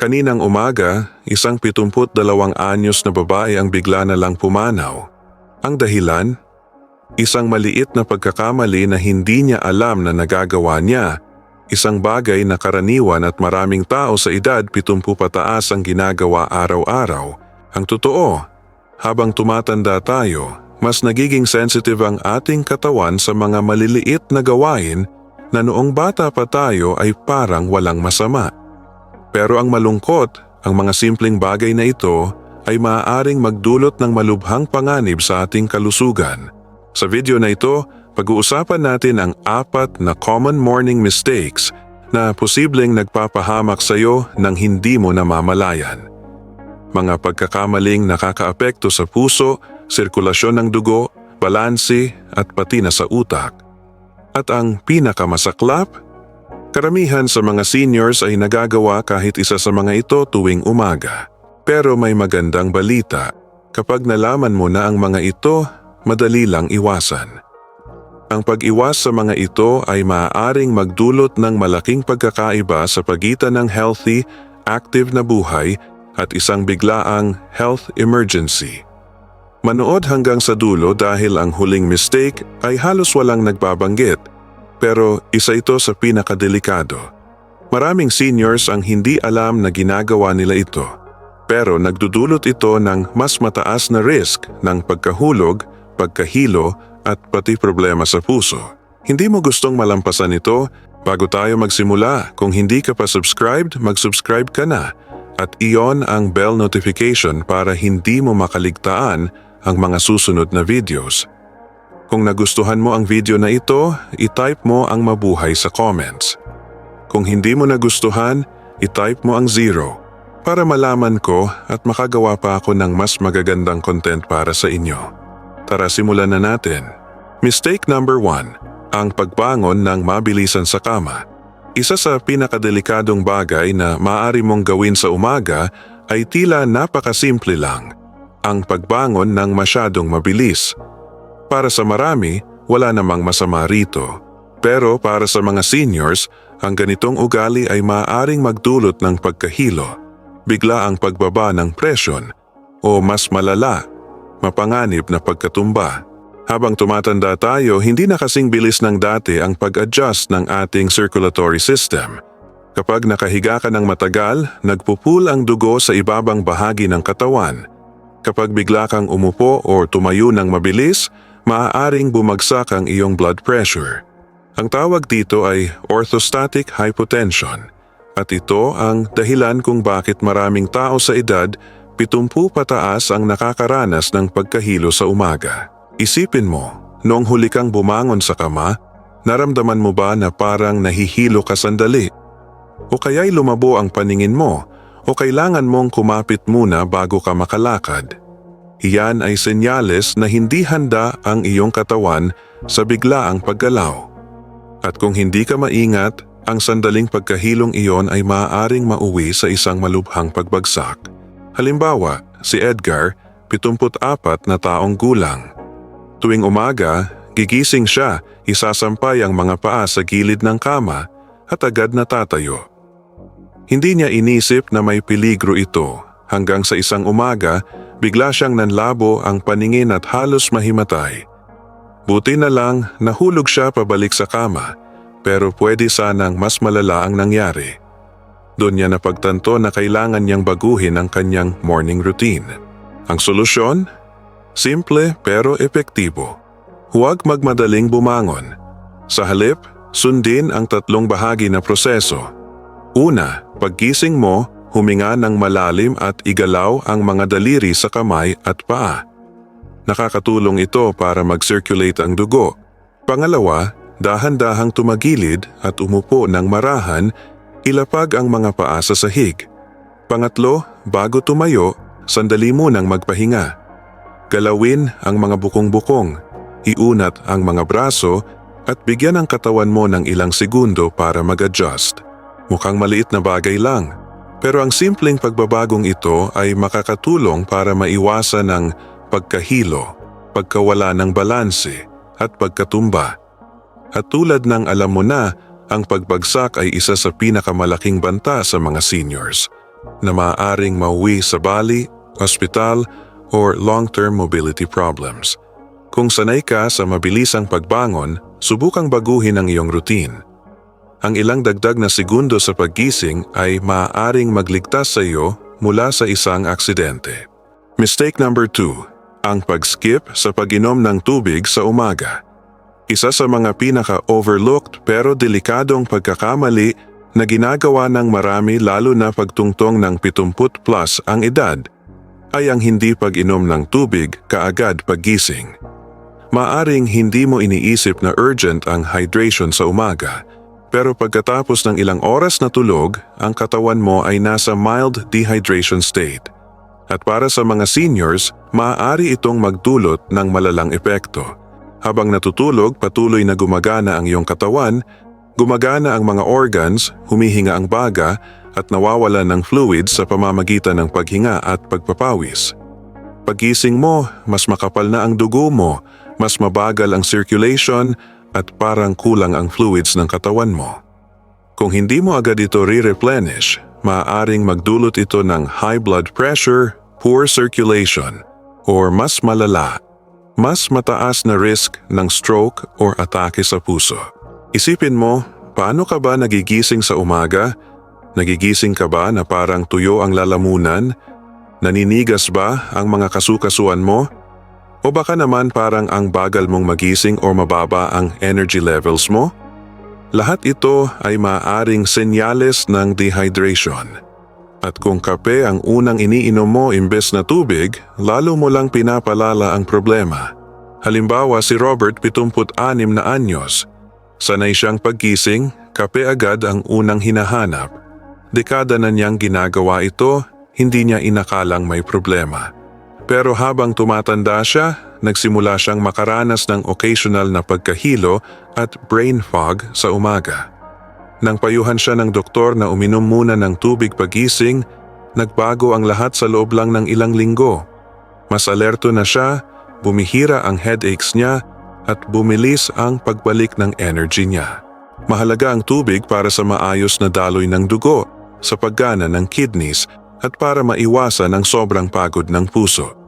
Kaninang umaga, isang 72 anyos na babae ang bigla na lang pumanaw. Ang dahilan? Isang maliit na pagkakamali na hindi niya alam na nagagawa niya. Isang bagay na karaniwan at maraming tao sa edad 70 pataas ang ginagawa araw-araw. Ang totoo, habang tumatanda tayo, mas nagiging sensitive ang ating katawan sa mga maliliit na gawain na noong bata pa tayo ay parang walang masama. Pero ang malungkot, ang mga simpleng bagay na ito ay maaaring magdulot ng malubhang panganib sa ating kalusugan. Sa video na ito, pag-uusapan natin ang apat na common morning mistakes na posibleng nagpapahamak sa iyo ng hindi mo namamalayan. Mga pagkakamaling nakakaapekto sa puso, sirkulasyon ng dugo, balansi at pati na sa utak. At ang pinakamasaklap, Karamihan sa mga seniors ay nagagawa kahit isa sa mga ito tuwing umaga. Pero may magandang balita. Kapag nalaman mo na ang mga ito, madali lang iwasan. Ang pag-iwas sa mga ito ay maaaring magdulot ng malaking pagkakaiba sa pagitan ng healthy, active na buhay at isang biglaang health emergency. Manood hanggang sa dulo dahil ang huling mistake ay halos walang nagbabanggit pero isa ito sa pinakadelikado. Maraming seniors ang hindi alam na ginagawa nila ito. Pero nagdudulot ito ng mas mataas na risk ng pagkahulog, pagkahilo at pati problema sa puso. Hindi mo gustong malampasan ito bago tayo magsimula. Kung hindi ka pa subscribed, mag-subscribe ka na at iyon ang bell notification para hindi mo makaligtaan ang mga susunod na videos. Kung nagustuhan mo ang video na ito, itype mo ang mabuhay sa comments. Kung hindi mo nagustuhan, itype mo ang zero para malaman ko at makagawa pa ako ng mas magagandang content para sa inyo. Tara simulan na natin. Mistake number 1, ang pagbangon ng mabilisan sa kama. Isa sa pinakadelikadong bagay na maaari mong gawin sa umaga ay tila napakasimple lang. Ang pagbangon ng masyadong mabilis. Para sa marami, wala namang masama rito. Pero para sa mga seniors, ang ganitong ugali ay maaaring magdulot ng pagkahilo, bigla ang pagbaba ng presyon, o mas malala, mapanganib na pagkatumba. Habang tumatanda tayo, hindi na kasing bilis ng dati ang pag-adjust ng ating circulatory system. Kapag nakahiga ka ng matagal, nagpupul ang dugo sa ibabang bahagi ng katawan. Kapag bigla kang umupo o tumayo ng mabilis, maaaring bumagsak ang iyong blood pressure. Ang tawag dito ay orthostatic hypotension at ito ang dahilan kung bakit maraming tao sa edad 70 pataas ang nakakaranas ng pagkahilo sa umaga. Isipin mo, noong huli kang bumangon sa kama, naramdaman mo ba na parang nahihilo ka sandali? O kaya'y lumabo ang paningin mo o kailangan mong kumapit muna bago ka makalakad? Iyan ay senyales na hindi handa ang iyong katawan sa biglaang paggalaw. At kung hindi ka maingat, ang sandaling pagkahilong iyon ay maaaring mauwi sa isang malubhang pagbagsak. Halimbawa, si Edgar, 74 na taong gulang. Tuwing umaga, gigising siya, isasampay ang mga paa sa gilid ng kama at agad na tatayo. Hindi niya inisip na may peligro ito hanggang sa isang umaga Bigla siyang nanlabo ang paningin at halos mahimatay. Buti na lang nahulog siya pabalik sa kama pero pwede sanang mas malala ang nangyari. Doon niya napagtanto na kailangan niyang baguhin ang kanyang morning routine. Ang solusyon? Simple pero epektibo. Huwag magmadaling bumangon. Sa halip, sundin ang tatlong bahagi na proseso. Una, paggising mo, huminga ng malalim at igalaw ang mga daliri sa kamay at paa. Nakakatulong ito para mag-circulate ang dugo. Pangalawa, dahan-dahang tumagilid at umupo ng marahan, ilapag ang mga paa sa sahig. Pangatlo, bago tumayo, sandali munang magpahinga. Galawin ang mga bukong-bukong, iunat ang mga braso at bigyan ang katawan mo ng ilang segundo para mag-adjust. Mukhang maliit na bagay lang, pero ang simpleng pagbabagong ito ay makakatulong para maiwasan ang pagkahilo, pagkawala ng balanse at pagkatumba. At tulad ng alam mo na, ang pagbagsak ay isa sa pinakamalaking banta sa mga seniors. na maaaring mauwi sa bali, ospital, or long-term mobility problems. Kung sanay ka sa mabilisang pagbangon, subukang baguhin ang iyong routine. Ang ilang dagdag na segundo sa paggising ay maaaring magligtas sa iyo mula sa isang aksidente. Mistake number 2, ang pag-skip sa pag-inom ng tubig sa umaga. Isa sa mga pinaka-overlooked pero delikadong pagkakamali na ginagawa ng marami lalo na pagtungtong ng 70 plus ang edad ay ang hindi pag-inom ng tubig kaagad paggising. Maaring hindi mo iniisip na urgent ang hydration sa umaga, pero pagkatapos ng ilang oras na tulog, ang katawan mo ay nasa mild dehydration state. At para sa mga seniors, maaari itong magdulot ng malalang epekto. Habang natutulog, patuloy na gumagana ang iyong katawan, gumagana ang mga organs, humihinga ang baga, at nawawala ng fluids sa pamamagitan ng paghinga at pagpapawis. Pagising mo, mas makapal na ang dugo mo, mas mabagal ang circulation at parang kulang ang fluids ng katawan mo. Kung hindi mo agad ito re-replenish, maaaring magdulot ito ng high blood pressure, poor circulation, or mas malala, mas mataas na risk ng stroke or atake sa puso. Isipin mo, paano ka ba nagigising sa umaga? Nagigising ka ba na parang tuyo ang lalamunan? Naninigas ba ang mga kasukasuan mo? O baka naman parang ang bagal mong magising o mababa ang energy levels mo? Lahat ito ay maaring senyales ng dehydration. At kung kape ang unang iniinom mo imbes na tubig, lalo mo lang pinapalala ang problema. Halimbawa si Robert 76 na anyos. Sanay siyang paggising, kape agad ang unang hinahanap. Dekada na niyang ginagawa ito, hindi niya inakalang may problema. Pero habang tumatanda siya, nagsimula siyang makaranas ng occasional na pagkahilo at brain fog sa umaga. Nang payuhan siya ng doktor na uminom muna ng tubig pagising, nagbago ang lahat sa loob lang ng ilang linggo. Mas alerto na siya, bumihira ang headaches niya at bumilis ang pagbalik ng energy niya. Mahalaga ang tubig para sa maayos na daloy ng dugo, sa paggana ng kidneys at para maiwasan ang sobrang pagod ng puso.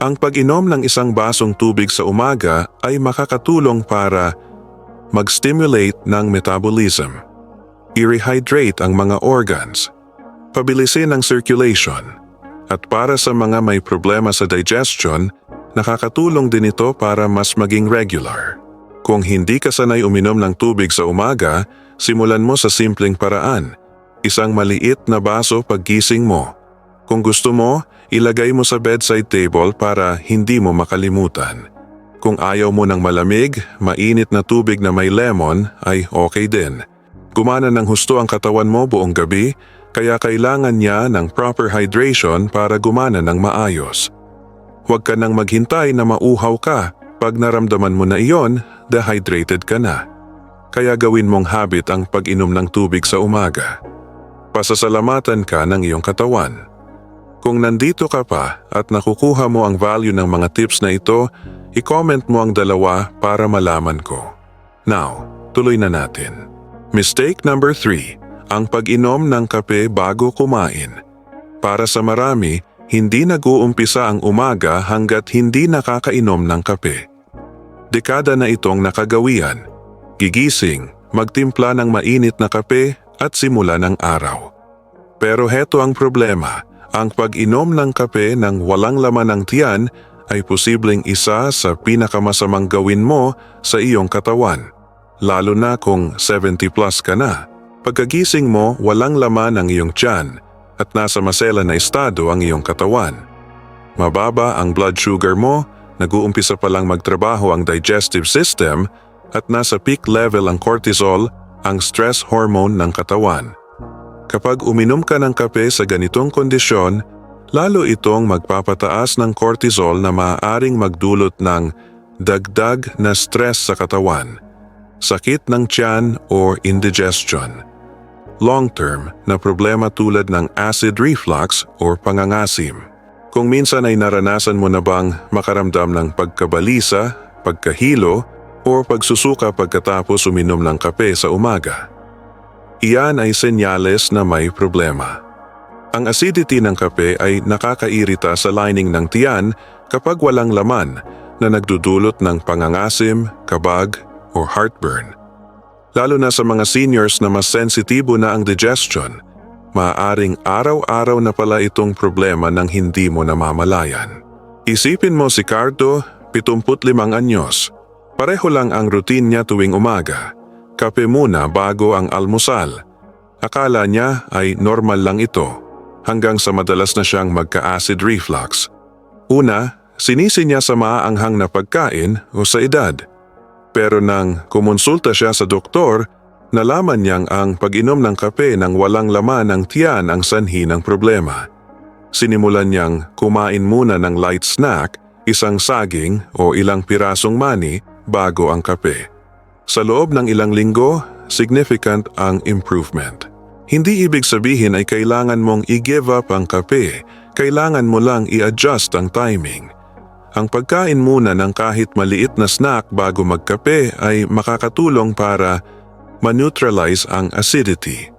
Ang pag-inom ng isang basong tubig sa umaga ay makakatulong para mag-stimulate ng metabolism, i-rehydrate ang mga organs, pabilisin ang circulation, at para sa mga may problema sa digestion, nakakatulong din ito para mas maging regular. Kung hindi ka sanay uminom ng tubig sa umaga, simulan mo sa simpleng paraan. Isang maliit na baso paggising mo. Kung gusto mo, ilagay mo sa bedside table para hindi mo makalimutan. Kung ayaw mo ng malamig, mainit na tubig na may lemon ay okay din. Gumana ng husto ang katawan mo buong gabi, kaya kailangan niya ng proper hydration para gumana ng maayos. Huwag ka nang maghintay na mauhaw ka. Pag naramdaman mo na iyon, dehydrated ka na. Kaya gawin mong habit ang pag-inom ng tubig sa umaga. Pasasalamatan ka ng iyong katawan. Kung nandito ka pa at nakukuha mo ang value ng mga tips na ito, i-comment mo ang dalawa para malaman ko. Now, tuloy na natin. Mistake number 3, ang pag-inom ng kape bago kumain. Para sa marami, hindi nag-uumpisa ang umaga hanggat hindi nakakainom ng kape. Dekada na itong nakagawian. Gigising, magtimpla ng mainit na kape at simula ng araw. Pero heto ang problema, ang pag-inom ng kape ng walang laman ng tiyan ay posibleng isa sa pinakamasamang gawin mo sa iyong katawan. Lalo na kung 70 plus ka na. Pagkagising mo, walang laman ang iyong tiyan at nasa masela na estado ang iyong katawan. Mababa ang blood sugar mo, nag-uumpisa pa lang magtrabaho ang digestive system at nasa peak level ang cortisol, ang stress hormone ng katawan. Kapag uminom ka ng kape sa ganitong kondisyon, lalo itong magpapataas ng cortisol na maaaring magdulot ng dagdag na stress sa katawan, sakit ng tiyan or indigestion. Long-term na problema tulad ng acid reflux or pangangasim. Kung minsan ay naranasan mo na bang makaramdam ng pagkabalisa, pagkahilo, o pagsusuka pagkatapos uminom ng kape sa umaga. Iyan ay senyales na may problema. Ang acidity ng kape ay nakakairita sa lining ng tiyan kapag walang laman na nagdudulot ng pangangasim, kabag, o heartburn. Lalo na sa mga seniors na mas sensitibo na ang digestion, maaaring araw-araw na pala itong problema ng hindi mo namamalayan. Isipin mo si Cardo, 75 anyos. Pareho lang ang routine niya tuwing umaga. Kape muna bago ang almusal. Akala niya ay normal lang ito hanggang sa madalas na siyang magka-acid reflux. Una, sinisi niya sa maaanghang na pagkain o sa edad. Pero nang kumonsulta siya sa doktor, nalaman niyang ang pag-inom ng kape ng walang laman ng tiyan ang sanhi ng problema. Sinimulan niyang kumain muna ng light snack, isang saging o ilang pirasong mani bago ang kape. Sa loob ng ilang linggo, significant ang improvement. Hindi ibig sabihin ay kailangan mong i-give up ang kape, kailangan mo lang i-adjust ang timing. Ang pagkain muna ng kahit maliit na snack bago magkape ay makakatulong para ma-neutralize ang acidity,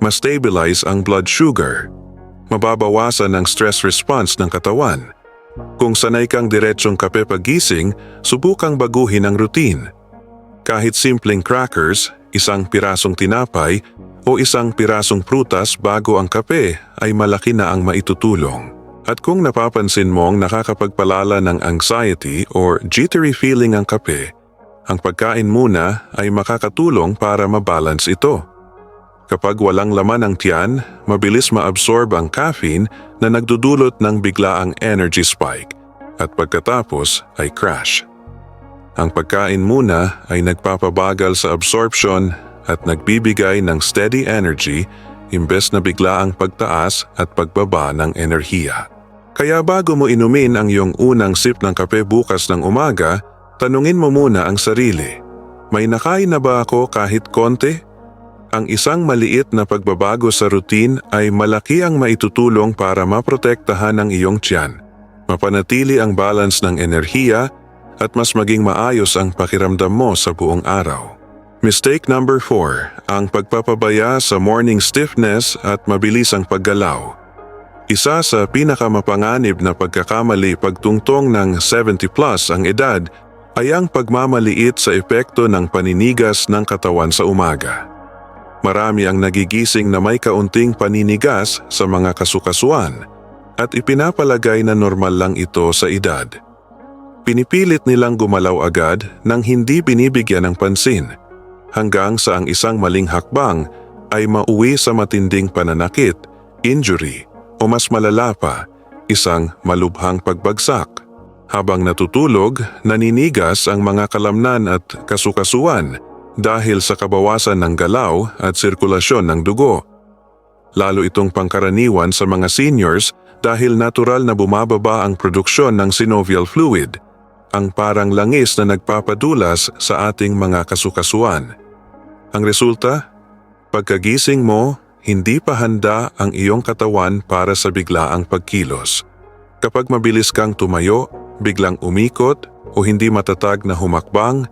ma-stabilize ang blood sugar, mababawasan ang stress response ng katawan. Kung sanay kang diretsong kape pagising, subukang baguhin ang routine. Kahit simpleng crackers, isang pirasong tinapay, o isang pirasong prutas bago ang kape ay malaki na ang maitutulong. At kung napapansin mong nakakapagpalala ng anxiety or jittery feeling ang kape, ang pagkain muna ay makakatulong para mabalance ito. Kapag walang laman ang tiyan, mabilis maabsorb ang caffeine na nagdudulot ng biglaang energy spike at pagkatapos ay crash. Ang pagkain muna ay nagpapabagal sa absorption at nagbibigay ng steady energy imbes na biglaang pagtaas at pagbaba ng enerhiya. Kaya bago mo inumin ang iyong unang sip ng kape bukas ng umaga, tanungin mo muna ang sarili. May nakain na ba ako kahit konti? Ang isang maliit na pagbabago sa routine ay malaki ang maitutulong para maprotektahan ang iyong tiyan, mapanatili ang balance ng enerhiya at mas maging maayos ang pakiramdam mo sa buong araw. Mistake number 4, ang pagpapabaya sa morning stiffness at mabilis ang paggalaw. Isa sa pinakamapanganib na pagkakamali pagtungtong ng 70 plus ang edad ay ang pagmamaliit sa epekto ng paninigas ng katawan sa umaga. Marami ang nagigising na may kaunting paninigas sa mga kasukasuan at ipinapalagay na normal lang ito sa edad. Pinipilit nilang gumalaw agad nang hindi binibigyan ng pansin hanggang sa ang isang maling hakbang ay mauwi sa matinding pananakit, injury o mas malala pa, isang malubhang pagbagsak. Habang natutulog, naninigas ang mga kalamnan at kasukasuan dahil sa kabawasan ng galaw at sirkulasyon ng dugo. Lalo itong pangkaraniwan sa mga seniors dahil natural na bumababa ang produksyon ng synovial fluid, ang parang langis na nagpapadulas sa ating mga kasukasuan. Ang resulta? Pagkagising mo, hindi pa handa ang iyong katawan para sa biglaang pagkilos. Kapag mabilis kang tumayo, biglang umikot o hindi matatag na humakbang,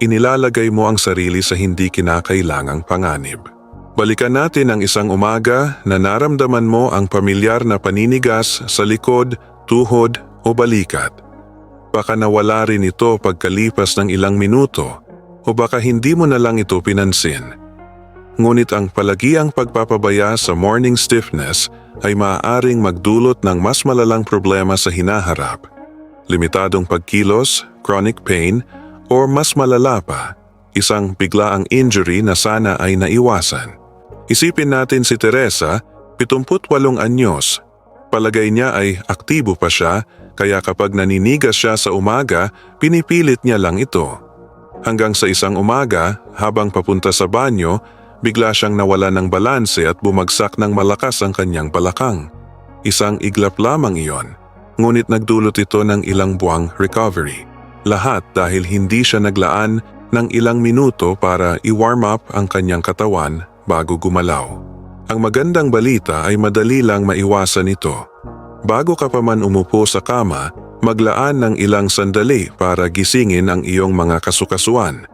inilalagay mo ang sarili sa hindi kinakailangang panganib. Balikan natin ang isang umaga na naramdaman mo ang pamilyar na paninigas sa likod, tuhod o balikat. Baka nawala rin ito pagkalipas ng ilang minuto o baka hindi mo na lang ito pinansin. Ngunit ang palagiang pagpapabaya sa morning stiffness ay maaaring magdulot ng mas malalang problema sa hinaharap. Limitadong pagkilos, chronic pain, or mas malala pa, isang biglaang injury na sana ay naiwasan. Isipin natin si Teresa, 78 anyos. Palagay niya ay aktibo pa siya kaya kapag naninigas siya sa umaga, pinipilit niya lang ito. Hanggang sa isang umaga, habang papunta sa banyo, bigla siyang nawala ng balanse at bumagsak ng malakas ang kanyang balakang. Isang iglap lamang iyon, ngunit nagdulot ito ng ilang buwang recovery. Lahat dahil hindi siya naglaan ng ilang minuto para i-warm up ang kanyang katawan bago gumalaw. Ang magandang balita ay madali lang maiwasan ito. Bago ka pa man umupo sa kama, maglaan ng ilang sandali para gisingin ang iyong mga kasukasuan.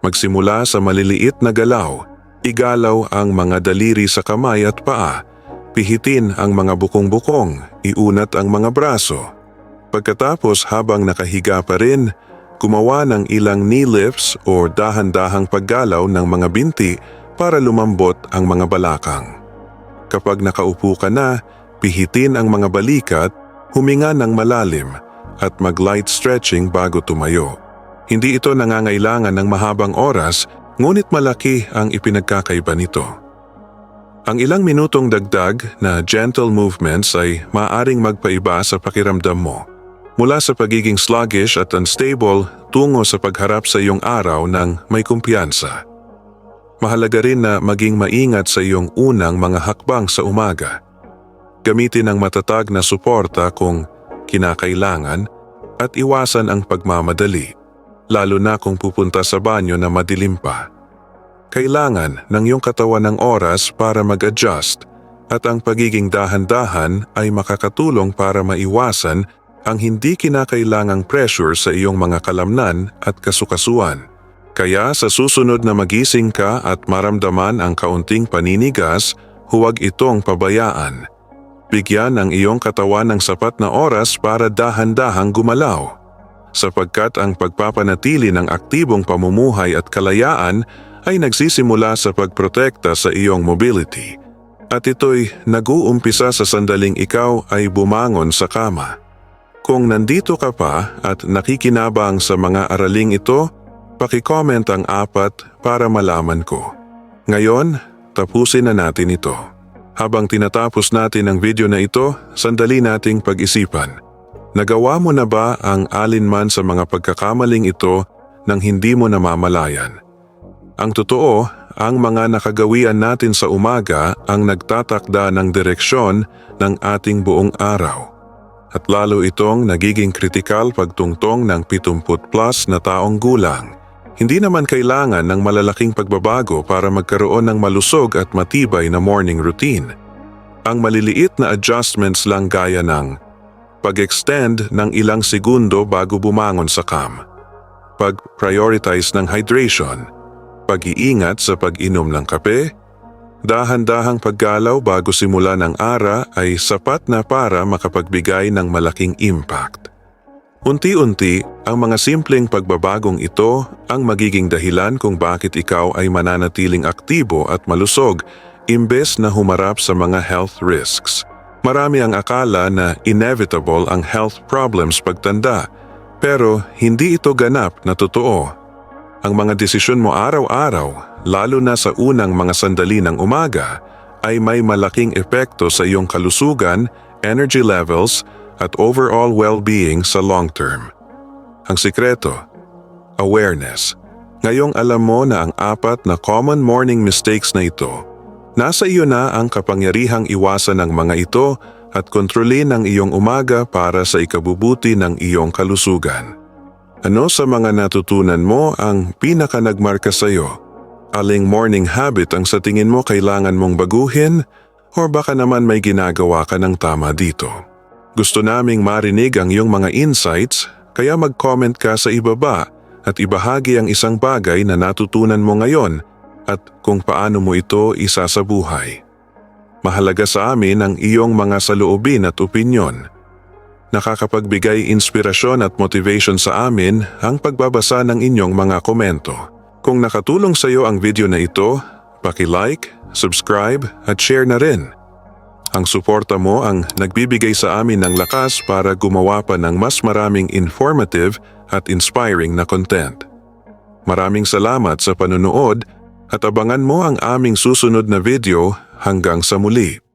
Magsimula sa maliliit na galaw, igalaw ang mga daliri sa kamay at paa, pihitin ang mga bukong-bukong, iunat ang mga braso. Pagkatapos habang nakahiga pa rin, gumawa ng ilang knee lifts o dahan-dahang paggalaw ng mga binti para lumambot ang mga balakang. Kapag nakaupo ka na, pihitin ang mga balikat, huminga ng malalim at mag-light stretching bago tumayo. Hindi ito nangangailangan ng mahabang oras, ngunit malaki ang ipinagkakaiba nito. Ang ilang minutong dagdag na gentle movements ay maaring magpaiba sa pakiramdam mo. Mula sa pagiging sluggish at unstable tungo sa pagharap sa iyong araw ng may kumpiyansa. Mahalaga rin na maging maingat sa iyong unang mga hakbang sa umaga. Gamitin ang matatag na suporta kung kinakailangan at iwasan ang pagmamadali, lalo na kung pupunta sa banyo na madilim pa. Kailangan ng iyong katawan ng oras para mag-adjust at ang pagiging dahan-dahan ay makakatulong para maiwasan ang hindi kinakailangang pressure sa iyong mga kalamnan at kasukasuan. Kaya sa susunod na magising ka at maramdaman ang kaunting paninigas, huwag itong pabayaan. Bigyan ang iyong katawan ng sapat na oras para dahan-dahang gumalaw. Sapagkat ang pagpapanatili ng aktibong pamumuhay at kalayaan ay nagsisimula sa pagprotekta sa iyong mobility. At ito'y nag-uumpisa sa sandaling ikaw ay bumangon sa kama. Kung nandito ka pa at nakikinabang sa mga araling ito, pakicomment ang apat para malaman ko. Ngayon, tapusin na natin ito. Habang tinatapos natin ang video na ito, sandali nating pag-isipan. Nagawa mo na ba ang alinman sa mga pagkakamaling ito nang hindi mo namamalayan? Ang totoo, ang mga nakagawian natin sa umaga ang nagtatakda ng direksyon ng ating buong araw. At lalo itong nagiging kritikal pagtungtong ng 70 plus na taong gulang. Hindi naman kailangan ng malalaking pagbabago para magkaroon ng malusog at matibay na morning routine. Ang maliliit na adjustments lang gaya ng pag-extend ng ilang segundo bago bumangon sa cam, pag-prioritize ng hydration, pag-iingat sa pag-inom ng kape, dahan-dahang paggalaw bago simula ng ara ay sapat na para makapagbigay ng malaking impact. Unti-unti, ang mga simpleng pagbabagong ito ang magiging dahilan kung bakit ikaw ay mananatiling aktibo at malusog imbes na humarap sa mga health risks. Marami ang akala na inevitable ang health problems pagtanda, pero hindi ito ganap na totoo. Ang mga desisyon mo araw-araw, lalo na sa unang mga sandali ng umaga, ay may malaking epekto sa iyong kalusugan, energy levels, at overall well-being sa long term. Ang sikreto, awareness. Ngayong alam mo na ang apat na common morning mistakes na ito, nasa iyo na ang kapangyarihang iwasan ng mga ito at kontrolin ang iyong umaga para sa ikabubuti ng iyong kalusugan. Ano sa mga natutunan mo ang pinaka nagmarka sa iyo? Aling morning habit ang sa tingin mo kailangan mong baguhin o baka naman may ginagawa ka ng tama dito? Gusto naming marinig ang iyong mga insights kaya mag-comment ka sa ibaba at ibahagi ang isang bagay na natutunan mo ngayon at kung paano mo ito isa sa buhay. Mahalaga sa amin ang iyong mga saloobin at opinyon. Nakakapagbigay inspirasyon at motivation sa amin ang pagbabasa ng inyong mga komento. Kung nakatulong sa iyo ang video na ito, paki-like, subscribe at share na rin. Ang suporta mo ang nagbibigay sa amin ng lakas para gumawa pa ng mas maraming informative at inspiring na content. Maraming salamat sa panunood at abangan mo ang aming susunod na video hanggang sa muli.